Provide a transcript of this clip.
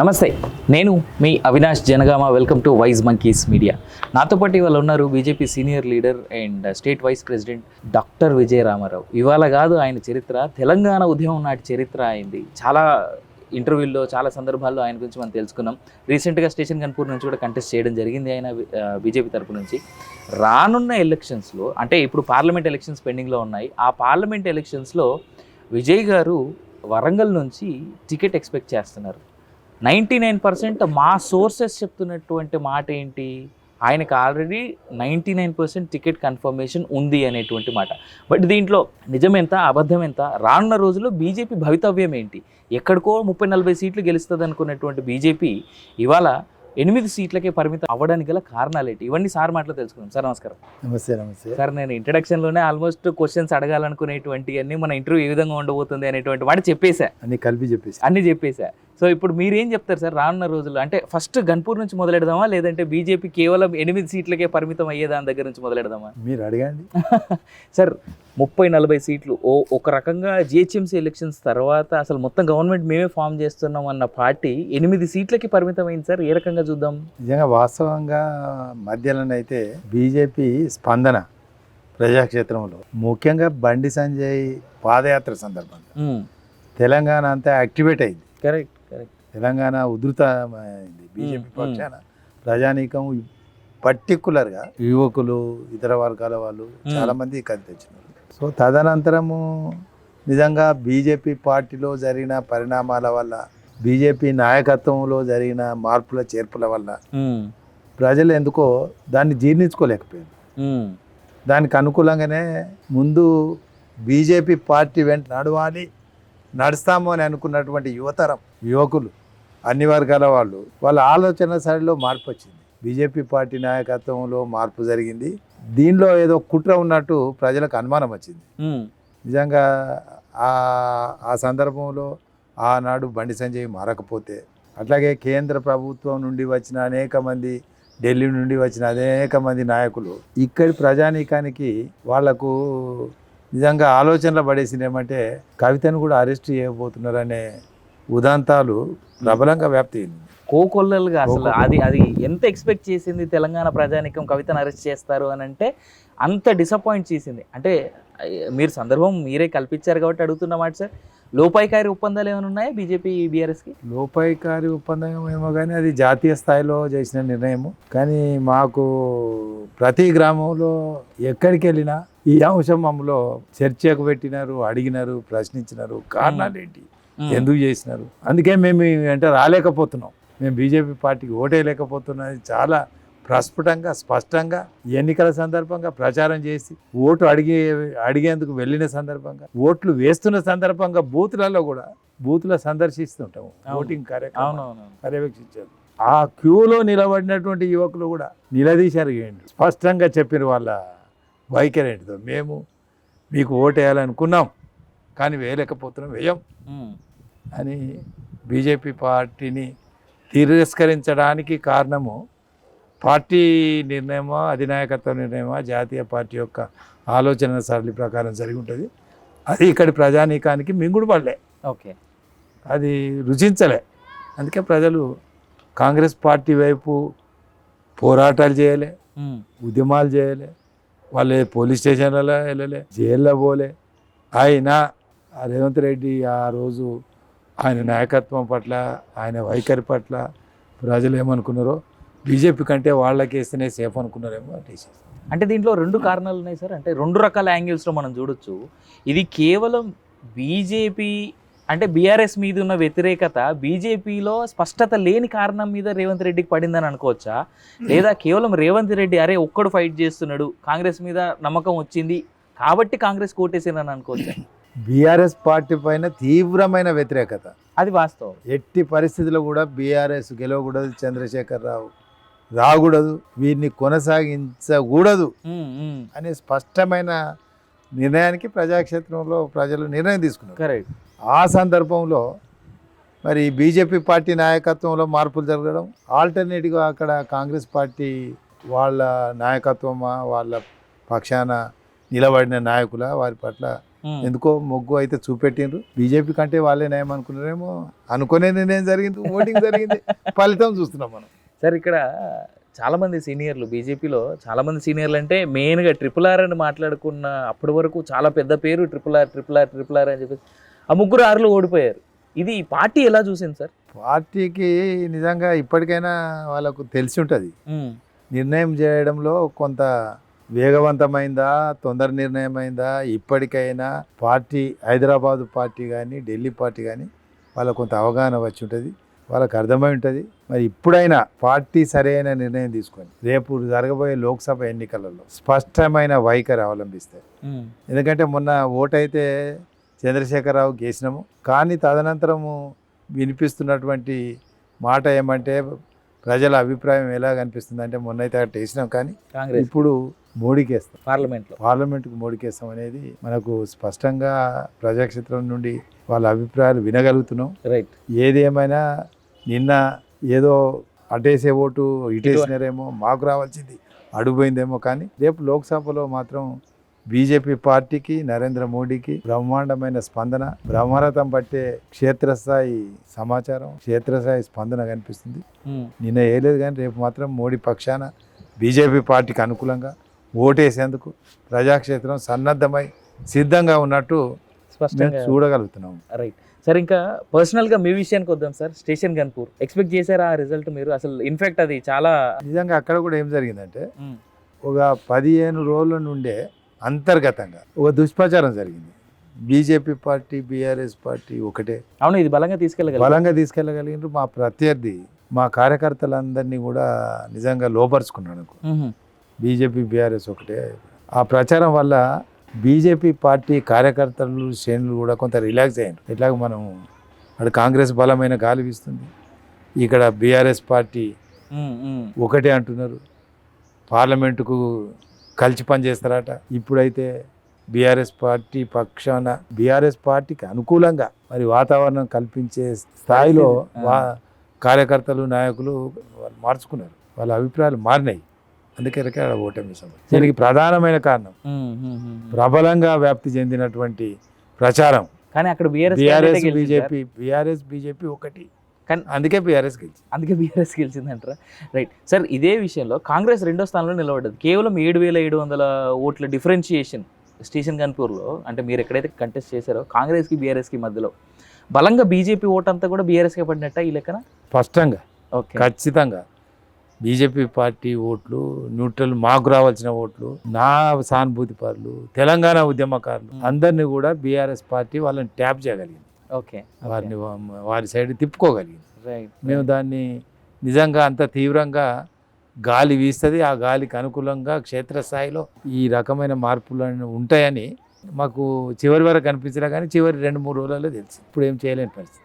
నమస్తే నేను మీ Avinash Janagama. Welcome to wise monkeys media నాతో పాటు ఇవాళ ఉన్నారు BJP senior leader and state vice president doctor Vijaya Ramarao ఇవాళ కాదు ఆయన చరిత్ర తెలంగాణ ఉద్యమం నాటి చరిత్ర అయింది. చాలా ఇంటర్వ్యూల్లో చాలా సందర్భాల్లో ఆయన గురించి మనం తెలుసుకున్నాం. రీసెంట్గా స్టేషన్ కన్పూర్ నుంచి కూడా కంటెస్ట్ చేయడం జరిగింది ఆయన బీజేపీ తరపు నుంచి. రానున్న ఎలక్షన్స్లో అంటే ఇప్పుడు పార్లమెంట్ ఎలక్షన్స్ పెండింగ్లో ఉన్నాయి. ఆ పార్లమెంట్ ఎలక్షన్స్లో విజయ్ గారు వరంగల్ నుంచి టికెట్ ఎక్స్పెక్ట్ చేస్తున్నారు. నైంటీ నైన్ పర్సెంట్ మా సోర్సెస్ చెప్తున్నటువంటి మాట ఏంటి? ఆయనకు already ninety nine percent ticket confirmation ఉంది అనేటువంటి మాట. బట్ దీంట్లో నిజం ఎంత అబద్ధం ఎంత రానున్న రోజుల్లో బీజేపీ భవితవ్యం ఏంటి? ఎక్కడికో ముప్పై నలభై సీట్లు గెలుస్తుంది అనుకున్నటువంటి బీజేపీ ఇవాళ ఎనిమిది సీట్లకే పరిమితం అవ్వడానికి గల కారణాలు ఏంటి? ఇవన్నీ సార్ మాటలో తెలుసుకుందాం. సార్ నమస్కారం. నమస్తే నమస్తే. సార్ నేను ఇంట్రడక్షన్లోనే ఆల్మోస్ట్ క్వశ్చన్స్ అడగాలనుకునేటువంటి అన్ని మన ఇంటర్వ్యూ ఏ విధంగా ఉండబోతుంది అనేటువంటి వాటి చెప్పేశా. అన్ని కలిపి చెప్పేసి అన్ని చెప్పేశా. సో ఇప్పుడు మీరేం చెప్తారు సార్? రానున్న రోజుల్లో అంటే ఫస్ట్ గన్పూర్ నుంచి మొదలెడదామా? లేదంటే బీజేపీ కేవలం ఎనిమిది సీట్లకే పరిమితం అయ్యే దాని దగ్గర నుంచి మొదలెడదామా? మీరు అడగండి. సార్ ముప్పై నలభై సీట్లు. ఓ ఒక రకంగా జిహెచ్ఎంసీ ఎలక్షన్స్ తర్వాత అసలు మొత్తం గవర్నమెంట్ మేమే ఫామ్ చేస్తున్నాం అన్న పార్టీ ఎనిమిది సీట్లకి పరిమితం అయింది సార్? ఏ రకంగా చూద్దాం. నిజంగా వాస్తవంగా మధ్యలోనైతే బీజేపీ స్పందన ప్రజాక్షేత్రంలో. ముఖ్యంగా బండి సంజయ్ పాదయాత్ర సందర్భంగా. తెలంగాణ అంతా యాక్టివేట్ అయింది. Correct correct. తెలంగాణ ఉధృతమైంది బీజేపీ. పక్షాన. ప్రజానీకం పర్టికులర్గా యువకులు ఇతర వర్గాల వాళ్ళు చాలా మంది కలిసి తెచ్చినారు. సో తదనంతరము నిజంగా బీజేపీ పార్టీలో జరిగిన పరిణామాల వల్ల బీజేపీ నాయకత్వంలో జరిగిన మార్పుల చేర్పుల వల్ల ప్రజలు ఎందుకో దాన్ని జీర్ణించుకోలేకపోయారు. దానికి అనుకూలంగానే ముందు బీజేపీ పార్టీ వెంట నడవాలి నడుస్తాము అని అనుకున్నటువంటి యువతరం యువకులు అన్ని వర్గాల వాళ్ళు వాళ్ళ ఆలోచన సరిలో మార్పు వచ్చింది. బీజేపీ పార్టీ నాయకత్వంలో మార్పు జరిగింది. దీనిలో ఏదో కుట్ర ఉన్నట్టు ప్రజలకు అనుమానం వచ్చింది. నిజంగా ఆ ఆ సందర్భంలో ఆనాడు బండి సంజయ్ మారకపోతే అట్లాగే కేంద్ర ప్రభుత్వం నుండి వచ్చిన అనేక మంది ఢిల్లీ నుండి వచ్చిన అనేక మంది నాయకులు ఇక్కడి ప్రజానీకానికి వాళ్ళకు నిజంగా ఆలోచనలు పడేసింది ఏమంటే కవితను కూడా అరెస్ట్ చేయబోతున్నారనే ఉదంతాలు ప్రబలంగా వ్యాప్తి అయింది. కోకొల్లలుగా అసలు. అది అది ఎంత ఎక్స్పెక్ట్ చేసింది తెలంగాణ ప్రజానికం కవితను అరెస్ట్ చేస్తారు అని అంటే అంత డిసప్పాయింట్ చేసింది అంటే మీరు సందర్భం మీరే కల్పించారు కాబట్టి అడుగుతున్న మాట సార్ లోపాయికారి ఒప్పందాలు ఏమైనా ఉన్నాయా బీజేపీ బీఆర్ఎస్కి? లోపాయికారి ఒప్పందం ఏమో కానీ అది జాతీయ స్థాయిలో చేసిన నిర్ణయము. కానీ మాకు ప్రతి గ్రామంలో ఎక్కడికి వెళ్ళినా ఈ అంశం మమ్మలో చర్చకు పెట్టినారు అడిగినారు ప్రశ్నించినారు. కారణాలు ఏంటి? ఎందుకు చేసినారు? అందుకే మేము వెంట రాలేకపోతున్నాం. మేము బీజేపీ పార్టీకి ఓటేయలేకపోతున్నది చాలా ప్రస్ఫుటంగా స్పష్టంగా ఎన్నికల సందర్భంగా ప్రచారం చేసి ఓటు అడిగే అడిగేందుకు వెళ్ళిన సందర్భంగా ఓట్లు వేస్తున్న సందర్భంగా బూతులలో కూడా బూతుల సందర్శిస్తుంటాము. ఓటింగ్ కార్యక్రమం పర్యవేక్షించారు ఆ క్యూలో నిలబడినటువంటి యువకులు కూడా నిలదీశారు ఏంటి? స్పష్టంగా చెప్పిన వాళ్ళ వైఖరి ఏంటిదో. మేము మీకు ఓటేయాలనుకున్నాం కానీ వేయలేకపోతున్నాం వేయం అని బీజేపీ పార్టీని తిరస్కరించడానికి కారణము పార్టీ నిర్ణయమా అధినాయకత్వ నిర్ణయమా జాతీయ పార్టీ యొక్క ఆలోచన సరళి ప్రకారం జరిగి ఉంటుంది. అది ఇక్కడి ప్రజానీకానికి మింగుడు పడలే ఓకే. అది రుచించలే అందుకే ప్రజలు కాంగ్రెస్ పార్టీ వైపు పోరాటాలు చేయలే ఉద్యమాలు చేయలే వాళ్ళు పోలీస్ స్టేషన్లలో వెళ్ళలే జైల్లో పోలే. అయినా రేవంత్ రెడ్డి ఆ రోజు ఆయన నాయకత్వం పట్ల ఆయన వైఖరి పట్ల ప్రజలు ఏమనుకున్నారో బీజేపీ కంటే వాళ్ళకి వేస్తేనే సేఫ్ అనుకున్నారేమో తీసేసి అంటే దీంట్లో రెండు కారణాలు ఉన్నాయి సార్. అంటే రెండు రకాల యాంగిల్స్లో మనం చూడొచ్చు. ఇది కేవలం బీజేపీ అంటే బీఆర్ఎస్ మీద ఉన్న వ్యతిరేకత బీజేపీలో స్పష్టత లేని కారణం మీద రేవంత్ రెడ్డికి పడిందని అనుకోవచ్చా? లేదా కేవలం రేవంత్ రెడ్డి అరే ఒక్కడు ఫైట్ చేస్తున్నాడు కాంగ్రెస్ మీద నమ్మకం వచ్చింది కాబట్టి కాంగ్రెస్ కోటేసిందని అనుకోవచ్చా? బీఆర్ఎస్ పార్టీ పైన తీవ్రమైన వ్యతిరేకత. అది వాస్తవం. ఎట్టి పరిస్థితుల్లో కూడా బీఆర్ఎస్ గెలవకూడదు చంద్రశేఖర్ రావు. రాకూడదు వీరిని కొనసాగించకూడదు అనే స్పష్టమైన నిర్ణయానికి ప్రజాక్షేత్రంలో ప్రజలు నిర్ణయం తీసుకున్నారు. ఆ సందర్భంలో మరి బీజేపీ పార్టీ నాయకత్వంలో మార్పులు జరగడం ఆల్టర్నేటివ్గా అక్కడ కాంగ్రెస్ పార్టీ వాళ్ళ నాయకత్వమా వాళ్ళ పక్షాన నిలబడిన నాయకుల వారి పట్ల. ఎందుకో మొగ్గు అయితే చూపెట్టిండ్రు. బీజేపీ కంటే వాళ్ళే నయం అనుకున్నారేమో అనుకునే నిర్ణయం జరిగింది ఓటింగ్ జరిగింది ఫలితం చూస్తున్నాం మనం. సార్ ఇక్కడ చాలా మంది సీనియర్లు బీజేపీలో చాలా మంది సీనియర్లు అంటే మెయిన్గా ట్రిపుల్ ఆర్ అని మాట్లాడుకున్న అప్పటి వరకు చాలా పెద్ద పేరు triple R triple R triple R అని చెప్పేసి ఆ ముగ్గురు ఆరులో ఓడిపోయారు. ఇది ఈ పార్టీ ఎలా చూసింది సార్? పార్టీకి నిజంగా ఇప్పటికైనా వాళ్ళకు తెలిసి ఉంటుంది. నిర్ణయం చేయడంలో కొంత వేగవంతమైందా తొందర నిర్ణయం అయిందా ఇప్పటికైనా పార్టీ హైదరాబాదు పార్టీ కానీ ఢిల్లీ పార్టీ కానీ వాళ్ళకు కొంత అవగాహన వచ్చి ఉంటుంది. వాళ్ళకి అర్థమై ఉంటుంది. మరి ఇప్పుడైనా పార్టీ సరైన నిర్ణయం తీసుకొని రేపు జరగబోయే లోక్సభ ఎన్నికలలో స్పష్టమైన వైఖరి అవలంబిస్తాయి ఎందుకంటే మొన్న ఓటైతే చంద్రశేఖరరావు వేసినాము కానీ తదనంతరము వినిపిస్తున్నటువంటి మాట ఏమంటే ప్రజల అభిప్రాయం ఎలా కనిపిస్తుంది అంటే మొన్న అయితే అట్లా వేసినాం కానీ కాంగ్రెస్. ఇప్పుడు మోడీకి వేస్తాం పార్లమెంట్లో. పార్లమెంటుకు మోడీకి వేస్తాం అనేది మనకు స్పష్టంగా ప్రజాక్షేత్రం నుండి వాళ్ళ అభిప్రాయాలు వినగలుగుతున్నాం. రైట్. ఏది ఏమైనా నిన్న ఏదో అటేసే ఓటు ఇటేసినారేమో మాకు రావాల్సింది అడుగుపోయిందేమో కానీ రేపు లోక్సభలో మాత్రం బీజేపీ పార్టీకి నరేంద్ర మోడీకి బ్రహ్మాండమైన స్పందన బ్రహ్మరథం పట్టే క్షేత్రస్థాయి సమాచారం క్షేత్రస్థాయి స్పందన కనిపిస్తుంది. నిన్న వేయలేదు కానీ రేపు మాత్రం మోడీ పక్షాన బీజేపీ పార్టీకి అనుకూలంగా ఓటేసేందుకు ప్రజాక్షేత్రం సన్నద్ధమై సిద్ధంగా ఉన్నట్టు స్పష్టంగా చూడగలుగుతున్నాం. రైట్ సార్ ఇంకా పర్సనల్గా మీ విషయానికి వద్దాం సార్ స్టేషన్ గన్పూర్ ఎక్స్పెక్ట్ చేశారా ఆ రిజల్ట్ మీరు? అసలు ఇన్ఫాక్ట్ అది చాలా నిజంగా అక్కడ కూడా ఏం జరిగిందంటే ఒక పదిహేను రోజుల నుండే అంతర్గతంగా ఒక దుష్ప్రచారం జరిగింది. బీజేపీ పార్టీ బీఆర్ఎస్ పార్టీ ఒకటే. అవును ఇది బలంగా తీసుకెళ్ళగలరు బలంగా తీసుకెళ్ళగలిగినారు. మా ప్రత్యర్థి మా కార్యకర్తలందరినీ కూడా నిజంగా లోపరుచుకున్నాడు బీజేపీ బీఆర్ఎస్ ఒకటే. ఆ ప్రచారం వల్ల బీజేపీ పార్టీ కార్యకర్తలు శ్రేణులు కూడా కొంత రిలాక్స్ అయ్యారు ఎట్లాగ మనం అక్కడ కాంగ్రెస్ బలమైన గాలి వీస్తుంది. ఇక్కడ బీఆర్ఎస్ పార్టీ ఒకటే అంటున్నారు. పార్లమెంటుకు కలిసి పనిచేస్తారట ఇప్పుడైతే బీఆర్ఎస్ పార్టీ పక్షాన బీఆర్ఎస్ పార్టీకి అనుకూలంగా మరి వాతావరణం కల్పించే స్థాయిలో వా కార్యకర్తలు నాయకులు వాళ్ళు మార్చుకున్నారు. వాళ్ళ అభిప్రాయాలు మారినాయి. అందుకే ఇక్కడ ఓటమి సమయం దీనికి ప్రధానమైన కారణం ప్రబలంగా వ్యాప్తి చెందినటువంటి ప్రచారం. కానీ అక్కడ బీఆర్ఎస్ బీజేపీ బీఆర్ఎస్ బీజేపీ ఒకటి. కానీ అందుకే బీఆర్ఎస్ గెలిచింది. అందుకే బీఆర్ఎస్ గెలిచిందంటారా? రైట్ సార్ ఇదే విషయంలో కాంగ్రెస్ రెండో స్థానంలో నిలబడ్డది. కేవలం ఏడు వేల ఏడు వందల ఓట్ల డిఫరెన్షియేషన్ స్టేషన్ గన్పూర్లో అంటే మీరు ఎక్కడైతే కంటెస్ట్ చేశారో కాంగ్రెస్కి బీఆర్ఎస్కి మధ్యలో. బలంగా బీజేపీ ఓట్ అంతా కూడా బీఆర్ఎస్కే పడినట్ట ఈ లెక్కన? స్పష్టంగా. ఓకే ఖచ్చితంగా. బీజేపీ పార్టీ ఓట్లు న్యూట్రల్ మాకు రావాల్సిన ఓట్లు నా సానుభూతి పరులు తెలంగాణ ఉద్యమకారులు అందరినీ కూడా బీఆర్ఎస్ పార్టీ వాళ్ళని ట్యాప్ చేయగలిగింది. ఓకే వారిని వారి సైడ్ తిప్పుకోగలిగింది. రైట్ మేము దాన్ని నిజంగా అంత తీవ్రంగా గాలి వీస్తుంది ఆ గాలికి అనుకూలంగా క్షేత్రస్థాయిలో ఈ రకమైన మార్పులు ఉంటాయని మాకు చివరి వరకు అనిపించినా కానీ చివరి రెండు మూడు రోజులలో తెలుసు. ఇప్పుడు ఏం చేయలేని పరిస్థితి.